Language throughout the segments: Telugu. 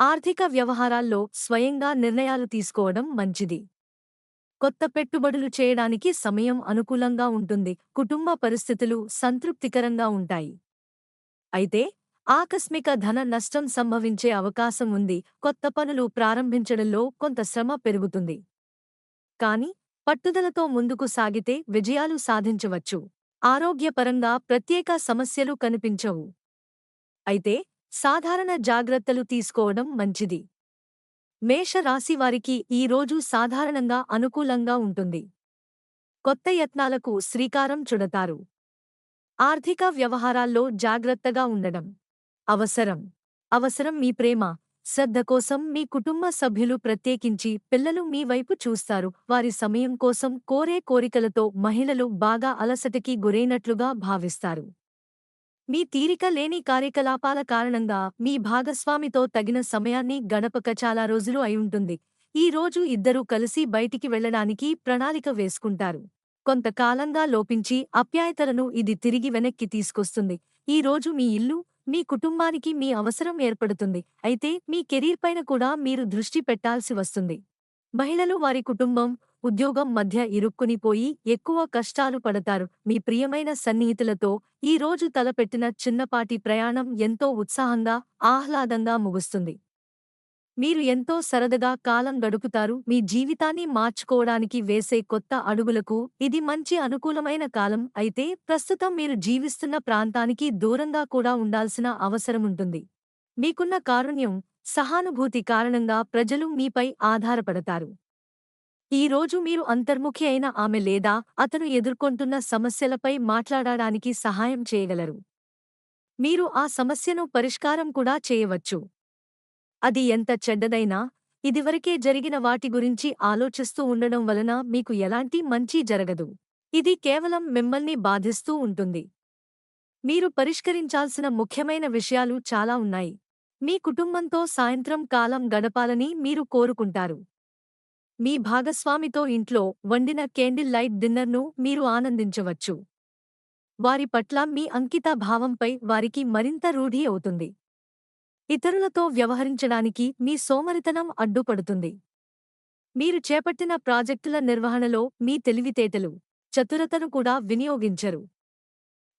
ఆర్థిక వ్యవహారాల్లో స్వయంగా నిర్ణయాలు తీసుకోవడం మంచిది. కొత్త పెట్టుబడులు చేయడానికి సమయం అనుకూలంగా ఉంటుంది. కుటుంబ పరిస్థితులు సంతృప్తికరంగా ఉంటాయి. అయితే ఆకస్మిక ధన నష్టం సంభవించే అవకాశం ఉంది. కొత్త పనులు ప్రారంభించడంలో కొంత శ్రమ పెరుగుతుంది. కాని పట్టుదలతో ముందుకు సాగితే విజయాలు సాధించవచ్చు. ఆరోగ్యపరంగా ప్రత్యేక సమస్యలు కనిపించవు. అయితే సాధారణ జాగ్రత్తలు తీసుకోవడం మంచిది. మేష రాశివారికి ఈ రోజు సాధారణంగా అనుకూలంగా ఉంటుంది. కొత్త యత్నాలకు శ్రీకారం చుడతారు. ఆర్థిక వ్యవహారాల్లో జాగ్రత్తగా ఉండడం అవసరం. అవసరం మీ ప్రేమ శ్రద్ధ కోసం మీ కుటుంబ సభ్యులు ప్రత్యేకించి పిల్లలు మీ వైపు చూస్తారు. వారి సమయం కోసం కోరే కోరికలతో మహిళలు బాగా అలసటకి గురైనట్లుగా భావిస్తారు. మీ తీరిక లేని కార్యకలాపాల కారణంగా మీ భాగస్వామితో తగిన సమయాన్ని గడపక చాలా రోజులు అయుంటుంది ఈ రోజు ఇద్దరూ కలిసి బయటికి వెళ్ళడానికి ప్రణాళిక వేసుకుంటారు. కొంతకాలంగా లోపించి అప్యాయతలను ఇది తిరిగి వెనక్కి తీసుకొస్తుంది. ఈ రోజు మీ ఇల్లు మీ కుటుంబానికి మీ అవసరం ఏర్పడుతుంది. అయితే మీ కెరీర్ పైన కూడా మీరు దృష్టి పెట్టాల్సి వస్తుంది. మహిళలు వారి కుటుంబం ఉద్యోగం మధ్య ఇరుక్కునిపోయి ఎక్కువ కష్టాలు పడతారు. మీ ప్రియమైన సన్నిహితులతో ఈ రోజు తలపెట్టిన చిన్నపాటి ప్రయాణం ఎంతో ఉత్సాహంగా ఆహ్లాదంగా ముగుస్తుంది. మీరు ఎంతో సరదగా కాలం గడుపుతారు. మీ జీవితాన్ని మార్చుకోవడానికి వేసే కొత్త అడుగులకు ఇది మంచి అనుకూలమైన కాలం. అయితే ప్రస్తుతం మీరు జీవిస్తున్న ప్రాంతానికి దూరంగా కూడా ఉండాల్సిన అవసరముంటుంది మీకున్న కారుణ్యం సహానుభూతి కారణంగా ప్రజలు మీపై ఆధారపడతారు. ఈ రోజు మీరు అంతర్ముఖి అయిన ఆమె లేదా అతను ఎదుర్కొంటున్న సమస్యలపై మాట్లాడడానికి సహాయం చేయగలరు. మీరు ఆ సమస్యను పరిష్కారం కూడా చేయవచ్చు. అది ఎంత చెడ్డదైనా ఇదివరకే జరిగిన వాటి గురించి ఆలోచిస్తూ ఉండడం వలన మీకు ఎలాంటి మంచి జరగదు. ఇది కేవలం మిమ్మల్ని బాధిస్తూ ఉంటుంది. మీరు పరిష్కరించాల్సిన ముఖ్యమైన విషయాలు చాలా ఉన్నాయి. మీ కుటుంబంతో సాయంత్రం కాలం గడపాలని మీరు కోరుకుంటారు. మీ భాగస్వామితో ఇంట్లో వండిన కేండిల్ లైట్ డిన్నర్ను మీరు ఆనందించవచ్చు. వారి పట్ల మీ అంకిత భావంపై వారికి మరింత రూఢి అవుతుంది. ఇతరులతో వ్యవహరించడానికి మీ సోమరితనం అడ్డుపడుతుంది. మీరు చేపట్టిన ప్రాజెక్టుల నిర్వహణలో మీ తెలివితేటలు చతురతను కూడా వినియోగించరు.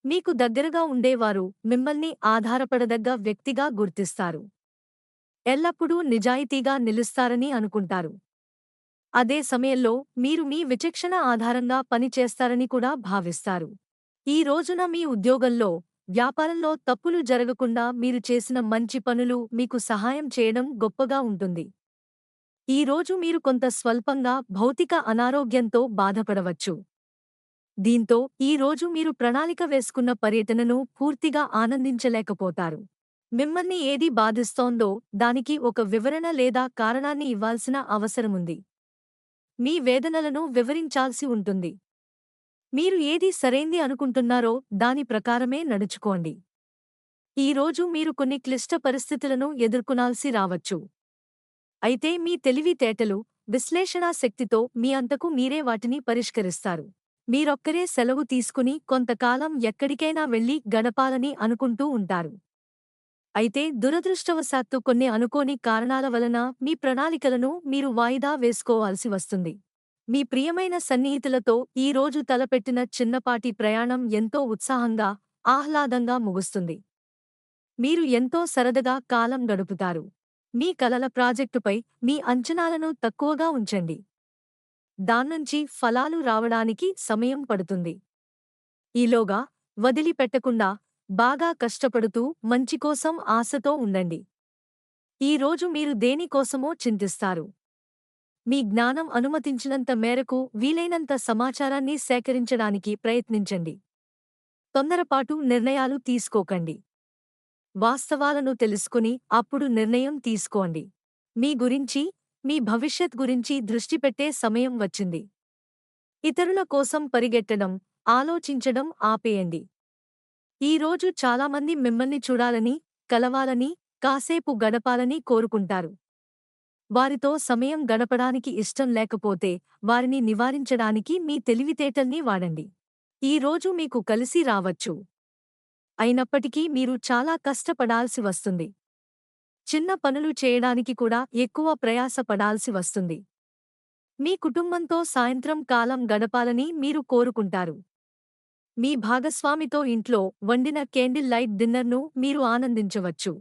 మీకు దగ్గరగా ఉండేవారు మిమ్మల్ని ఆధారపడదగ్గ వ్యక్తిగా గుర్తిస్తారు. ఎల్లప్పుడూ నిజాయితీగా నిలుస్తారని అనుకుంటారు. అదే సమయంలో మీరు మీ విచక్షణ ఆధారంగా పనిచేస్తారని కూడా భావిస్తారు. ఈ రోజున మీ ఉద్యోగంలో వ్యాపారంలో తప్పులు జరగకుండా మీరు చేసిన మంచి పనులు మీకు సహాయం చేయడం గొప్పగా ఉంటుంది. ఈ రోజు మీరు కొంత స్వల్పంగా భౌతిక అనారోగ్యంతో బాధపడవచ్చు. దీంతో ఈ రోజు మీరు ప్రణాళిక వేసుకున్న పర్యటనను పూర్తిగా ఆనందించలేకపోతారు. మిమ్మల్ని ఏది బాధిస్తోందో దానికి ఒక వివరణ లేదా కారణాన్ని ఇవ్వాల్సిన అవసరముంది. మీ వేదనలను వివరించాల్సి ఉంటుంది. మీరు ఏది సరైంది అనుకుంటున్నారో దాని ప్రకారమే నడుచుకోండి. ఈరోజు మీరు కొన్ని క్లిష్ట పరిస్థితులను ఎదుర్కొనాల్సి రావచ్చు. అయితే మీ తెలివితేటలు విశ్లేషణా శక్తితో మీ అంతకు మీరే వాటిని పరిష్కరిస్తారు. మీరొక్కరే సెలవు తీసుకుని కొంతకాలం ఎక్కడికైనా వెళ్ళి గడపాలని అనుకుంటూ ఉంటారు. అయితే దురదృష్టవశాత్తు కొన్ని అనుకోని కారణాల వలన మీ ప్రణాళికలను మీరు వాయిదా వేసుకోవాల్సి వస్తుంది. మీ ప్రియమైన సన్నిహితులతో ఈ రోజు తలపెట్టిన చిన్నపాటి ప్రయాణం ఎంతో ఉత్సాహంగా ఆహ్లాదంగా ముగుస్తుంది. మీరు ఎంతో సరదగా కాలం గడుపుతారు. మీ కలల ప్రాజెక్టుపై మీ అంచనాలను తక్కువగా ఉంచండి. దాన్నుంచి ఫలాలు రావడానికి సమయం పడుతుంది. ఈలోగా వదిలిపెట్టకుండా బాగా కష్టపడుతూ మంచి కోసం ఆశతో ఉండండి. ఈ రోజు మీరు దేనికోసమో చింతిస్తారు. మీ జ్ఞానం అనుమతించినంత మేరకు వీలైనంత సమాచారాన్ని సేకరించడానికి ప్రయత్నించండి. తొందరపాటు నిర్ణయాలు తీసుకోకండి. వాస్తవాలను తెలుసుకుని అప్పుడు నిర్ణయం తీసుకోండి. మీ గురించి మీ భవిష్యత్ గురించి దృష్టి పెట్టే సమయం వచ్చింది. ఇతరుల కోసం పరిగెట్టడం ఆలోచించడం ఆపేయండి. ఈ రోజు చాలామంది మిమ్మల్ని చూడాలని కలవాలని కాసేపు గడపాలని కోరుకుంటారు. వారితో సమయం గడపడానికి ఇష్టం లేకపోతే వారిని నివారించడానికి మీ తెలివితేటల్ని వాడండి. ఈ రోజు మీకు కలిసి రావచ్చు. అయినప్పటికీ మీరు చాలా కష్టపడాల్సి వస్తుంది. చిన్న పనులు చేయడానికి కూడా ఎక్కువ ప్రయాస పడాల్సి వస్తుంది. మీ కుటుంబంతో సాయంత్రం కాలం గడపాలని మీరు కోరుకుంటారు. మీ భాగస్వామితో ఇంట్లో వండిన క్యాండిల్ లైట్ డిన్నర్ను మీరు ఆనందించవచ్చు.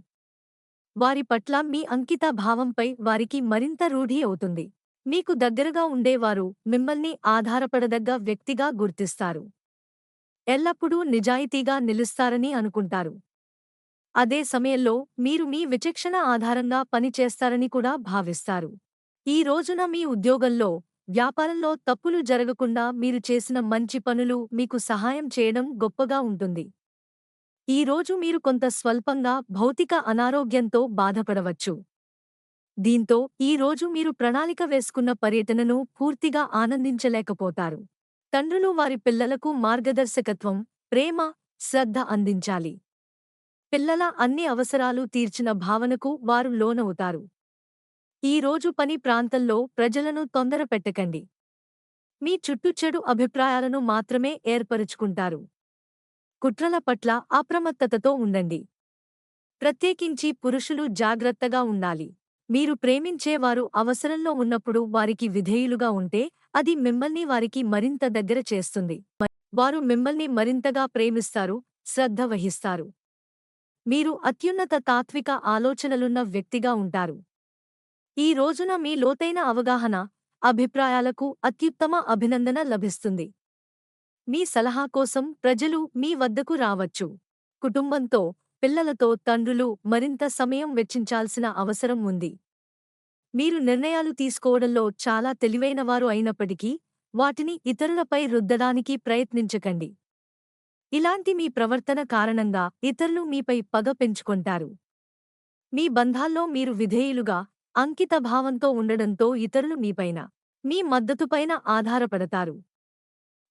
వారి పట్ల మీ అంకిత భావంపై వారికి మరింత రూఢి అవుతుంది. మీకు దగ్గరగా ఉండేవారు మిమ్మల్ని ఆధారపడదగ్గ వ్యక్తిగా గుర్తిస్తారు. ఎల్లప్పుడూ నిజాయితీగా నిలుస్తారని అనుకుంటారు. అదే సమయంలో మీరు మీ విచక్షణ ఆధారంగా పనిచేస్తారని కూడా భావిస్తారు. ఈ రోజున మీ ఉద్యోగంలో వ్యాపారంలో తప్పులు జరగకుండా మీరు చేసిన మంచి పనులు మీకు సహాయం చేయడం గొప్పగా ఉంటుంది. ఈ రోజు మీరు కొంత స్వల్పంగా భౌతిక అనారోగ్యంతో బాధపడవచ్చు. దీంతో ఈ రోజు మీరు ప్రణాళిక వేసుకున్న పర్యటనను పూర్తిగా ఆనందించలేకపోతారు. తండ్రులు వారి పిల్లలకు మార్గదర్శకత్వం ప్రేమ శ్రద్ధ అందించాలి. పిల్లల అన్ని అవసరాలు తీర్చిన భావనకు వారు లోనవుతారు. ఈ రోజు పని ప్రాంతంలో ప్రజలను తొందరపెట్టకండి మీ చుట్టూ చెడు అభిప్రాయాలను మాత్రమే ఏర్పరుచుకుంటారు. కుట్రల పట్ల అప్రమత్తతతో ఉండండి. ప్రత్యేకించి పురుషులు జాగ్రత్తగా ఉండాలి. మీరు ప్రేమించేవారు అవసరంలో ఉన్నప్పుడు వారికి విధేయులుగా ఉంటే అది మిమ్మల్ని వారికి మరింత దగ్గర చేస్తుంది. వారు మిమ్మల్ని మరింతగా ప్రేమిస్తారు శ్రద్ధ వహిస్తారు. మీరు అత్యున్నత తాత్విక ఆలోచనలున్న వ్యక్తిగా ఉంటారు. ఈ రోజున మీ లోతైన అవగాహన అభిప్రాయాలకు అత్యుత్తమ అభినందన లభిస్తుంది. మీ సలహా కోసం ప్రజలు మీ వద్దకు రావచ్చు. కుటుంబంతో పిల్లలతో తండ్రులు మరింత సమయం వెచ్చించాల్సిన అవసరం ఉంది. మీరు నిర్ణయాలు తీసుకోవడంలో చాలా తెలివైనవారు అయినప్పటికీ వాటిని ఇతరులపై రుద్దడానికి ప్రయత్నించకండి. ఇలాంటి మీ ప్రవర్తన కారణంగా ఇతరులు మీపై పగ పెంచుకొంటారు. మీ బంధాల్లో మీరు విధేయులుగా అంకితభావంతో ఉండడంతో ఇతరులు మీపైన మీ మద్దతుపైన ఆధారపడతారు.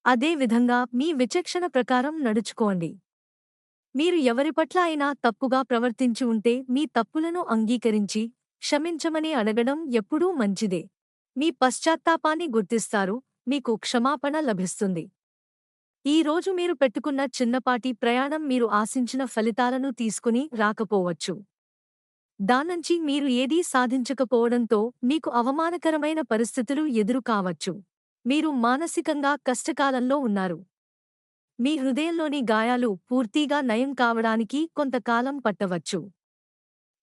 అదే విధంగా మీ విచక్షణ ప్రకారం నడుచుకోండి. మీరు ఎవరి పట్ల అయినా తప్పుగా ప్రవర్తించి ఉంటే మీ తప్పులను అంగీకరించి క్షమించమని అడగడం ఎప్పుడూ మంచిదే. మీ పశ్చాత్తాపాన్ని గుర్తిస్తారు మీకు క్షమాపణ లభిస్తుంది. ఈ రోజు మీరు పెట్టుకున్న చిన్నపాటి ప్రయాణం మీరు ఆశించిన ఫలితాలను తీసుకుని రాకపోవచ్చు. దానంచి మీరు ఏదీ సాధించకపోవడంతో మీకు అవమానకరమైన పరిస్థితులు ఎదురు కావచ్చు. మీరు మానసికంగా కష్టకాలంలో ఉన్నారు. మీ హృదయంలోని గాయాలు పూర్తిగా నయం కావడానికి కొంతకాలం పట్టవచ్చు.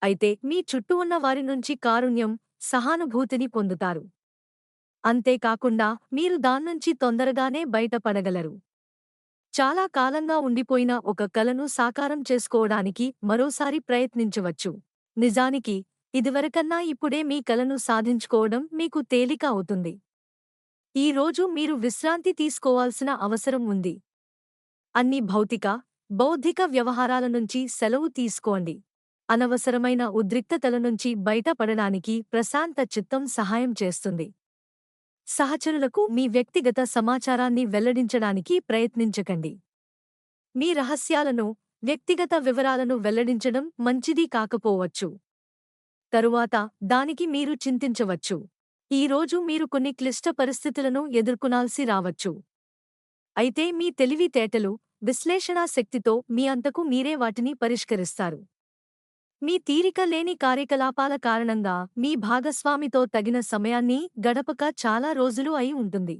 అయితే మీ చుట్టూ ఉన్న వారి నుంచి కారుణ్యం సహానుభూతిని పొందుతారు. అంతేకాకుండా మీరు దాన్నుంచి తొందరగానే బయటపడగలరు. చాలా కాలంగా ఉండిపోయిన ఒక కలను సాకారం చేసుకోవడానికి మరోసారి ప్రయత్నించవచ్చు. నిజానికి ఇదివరకన్నా ఇప్పుడే మీ కలను సాధించుకోవడం మీకు తేలిక అవుతుంది. ఈ రోజు మీరు విశ్రాంతి తీసుకోవాల్సిన అవసరం ఉంది. అన్ని భౌతిక బౌద్ధిక వ్యవహారాల నుంచి సెలవు తీసుకోండి. అనవసరమైన ఉద్రిక్తతల నుంచి బయటపడడానికి ప్రశాంత చిత్తం సహాయం చేస్తుంది. సహచరులకు మీ వ్యక్తిగత సమాచారాన్ని వెల్లడించడానికి ప్రయత్నించకండి. మీ రహస్యాలను వ్యక్తిగత వివరాలను వెల్లడించడం మంచిది కాకపోవచ్చు. తరువాత దానికి మీరు చింతించవచ్చు. ఈరోజు మీరు కొన్ని క్లిష్ట పరిస్థితులను ఎదుర్కొనాల్సి రావచ్చు. అయితే మీ తెలివితేటలు విశ్లేషణా శక్తితో మీ అంతకు మీరే వాటిని పరిష్కరిస్తారు. మీ తీరిక లేని కార్యకలాపాల కారణంగా మీ భాగస్వామితో తగిన సమయాన్ని గడపక చాలా రోజులు అయి ఉంటుంది.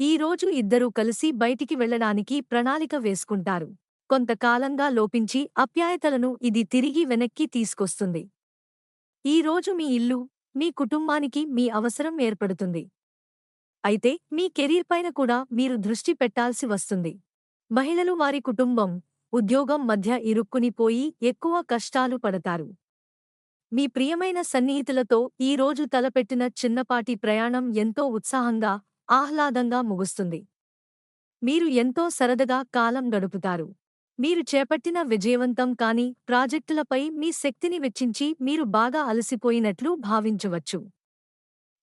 ఈ రోజు ఇద్దరూ కలిసి బయటికి వెళ్ళడానికి ప్రణాళిక వేసుకుంటారు. కొంతకాలంగా లోపించి అప్యాయతలను ఇది తిరిగి వెనక్కి తీసుకొస్తుంది. ఈ రోజు మీ ఇల్లు మీ కుటుంబానికి మీ అవసరం ఏర్పడుతుంది. అయితే మీ కెరీర్ పైన కూడా మీరు దృష్టి పెట్టాల్సి వస్తుంది. మహిళలు వారి కుటుంబం ఉద్యోగం మధ్య ఇరుక్కునిపోయి ఎక్కువ కష్టాలు పడతారు. మీ ప్రియమైన సన్నిహితులతో ఈ రోజు తలపెట్టిన చిన్నపాటి ప్రయాణం ఎంతో ఉత్సాహంగా ఆహ్లాదంగా ముగుస్తుంది. మీరు ఎంతో సరదగా కాలం గడుపుతారు. మీరు చేపట్టిన విజయవంతం కాని ప్రాజెక్టులపై మీ శక్తిని వెచ్చించి మీరు బాగా అలసిపోయినట్లు భావించవచ్చు.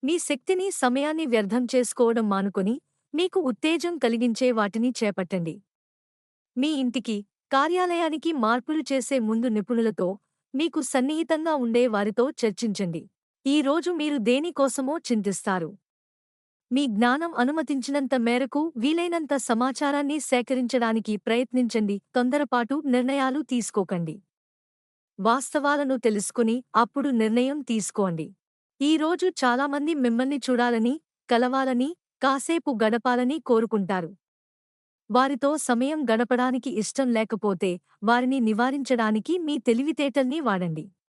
మీ శక్తిని సమయాన్ని వ్యర్థం చేసుకోవడం మానుకొని మీకు ఉత్తేజం కలిగించే వాటిని చేపట్టండి. మీ ఇంటికి కార్యాలయానికి మార్పులు చేసే ముందు నిపుణులతో మీకు సన్నిహితంగా ఉండే వారితో చర్చించండి. ఈ రోజు మీరు దేనికోసమో చింతిస్తారు. మీ జ్ఞానం అనుమతించినంత మేరకు వీలైనంత సమాచారాన్ని సేకరించడానికి ప్రయత్నించండి. తొందరపాటు నిర్ణయాలు తీసుకోకండి. వాస్తవాలను తెలుసుకుని అప్పుడు నిర్ణయం తీసుకోండి. ఈరోజు చాలామంది మిమ్మల్ని చూడాలని కలవాలని కాసేపు గడపాలని కోరుకుంటారు. వారితో సమయం గడపడానికి ఇష్టం లేకపోతే వారిని నివారించడానికి మీ తెలివితేటల్ని వాడండి.